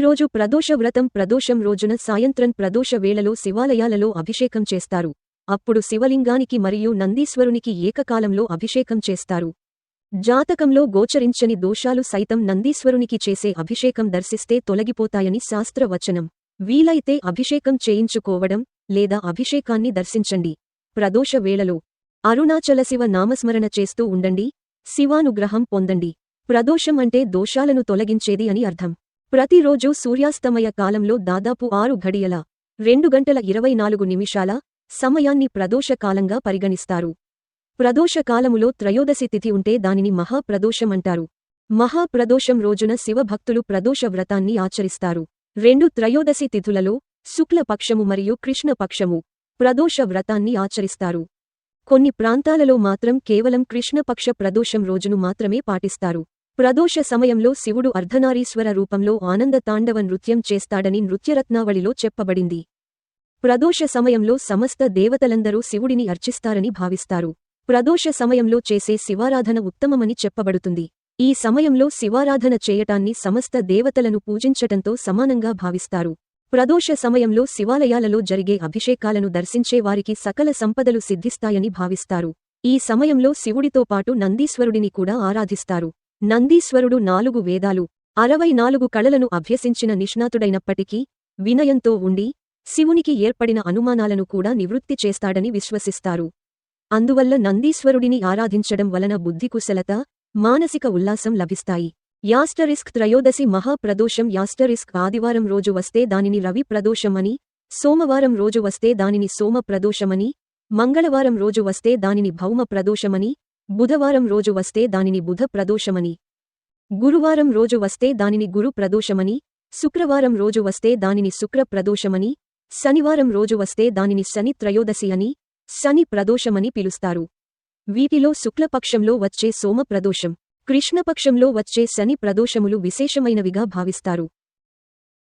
ఈరోజు ప్రదోష వ్రతం ప్రదోషం రోజున సాయంత్రం ప్రదోష వేళలో శివాలయాలలో అభిషేకం చేస్తారు. అప్పుడు శివలింగానికి మరియు నందీశ్వరునికి ఏకకాలంలో అభిషేకం చేస్తారు. జాతకంలో గోచరించని దోషాలు సైతం నందీశ్వరునికి చేసే అభిషేకం దర్శిస్తే తొలగిపోతాయని శాస్త్రవచనం. వీలైతే అభిషేకం చేయించుకోవడం లేదా అభిషేకాన్ని దర్శించండి. ప్రదోష వేళలో అరుణాచల శివ నామస్మరణ చేస్తూ ఉండండి. శివానుగ్రహం పొందండి. ప్రదోషం అంటే దోషాలను తొలగించేది అని అర్థం. ప్రతిరోజూ సూర్యాస్తమయ కాలంలో దాదాపు ఆరు ఘడియల రెండు గంటల ఇరవై నాలుగు నిమిషాల సమయాన్ని ప్రదోషకాలంగా పరిగణిస్తారు. ప్రదోషకాలములో త్రయోదశి తిథి ఉంటే దానిని మహాప్రదోషం అంటారు. మహాప్రదోషం రోజున శివభక్తులు ప్రదోష వ్రతాన్ని ఆచరిస్తారు. రెండు త్రయోదశి తిథులలో శుక్లపక్షము మరియు కృష్ణపక్షము ప్రదోష వ్రతాన్ని ఆచరిస్తారు. కొన్ని ప్రాంతాలలో మాత్రం కేవలం కృష్ణపక్ష ప్రదోషం రోజును మాత్రమే పాటిస్తారు. ప్రదోష సమయంలో శివుడు అర్ధనారీశ్వర రూపంలో ఆనంద తాండవ నృత్యం చేస్తాడని నృత్యరత్నావళిలో చెప్పబడింది. ప్రదోష సమయంలో సమస్త దేవతలందరూ శివుడిని అర్చిస్తారని భావిస్తారు. ప్రదోష సమయంలో చేసే శివారాధన ఉత్తమమని చెప్పబడుతుంది. ఈ సమయంలో శివారాధన చేయటాన్ని సమస్త దేవతలను పూజించటంతో సమానంగా భావిస్తారు. ప్రదోష సమయంలో శివాలయాలలో జరిగే అభిషేకాలను దర్శించే వారికి సకల సంపదలు సిద్ధిస్తాయని భావిస్తారు. ఈ సమయంలో శివుడితో పాటు నందీశ్వరుడిని కూడా ఆరాధిస్తారు. నందీశ్వరుడు నాలుగు వేదాలు అరవై నాలుగు కళలను అభ్యసించిన నిష్ణాతుడైనప్పటికీ వినయంతో ఉండి శివునికి ఏర్పడిన అనుమానాలను కూడా నివృత్తి చేస్తాడని విశ్వసిస్తారు. అందువల్ల నందీశ్వరుడిని ఆరాధించడం వలన బుద్ధికుశలత మానసిక ఉల్లాసం లభిస్తాయి. యాస్టరిస్క్ త్రయోదశి మహాప్రదోషం యాస్టరిస్క్ ఆదివారం రోజు వస్తే దానిని రవి ప్రదోషమని సోమవారం రోజు వస్తే దానిని సోమ ప్రదోషమని మంగళవారం రోజు వస్తే దానిని భౌమ ప్రదోషమని బుధవారం రోజు వస్తే దానిని బుధ ప్రదోషమని. గురువారం రోజు వస్తే దానిని గురు ప్రదోషమని. శుక్రవారం రోజు వస్తే దానిని శుక్ర ప్రదోషమని. శనివారం రోజు వస్తే దానిని శని త్రయోదశి అని శని ప్రదోషమని పిలుస్తారు. వీటిలో శుక్లపక్షంలో వచ్చే సోమ ప్రదోషం కృష్ణపక్షంలో వచ్చే శని ప్రదోషములు విశేషమైనవిగా భావిస్తారు.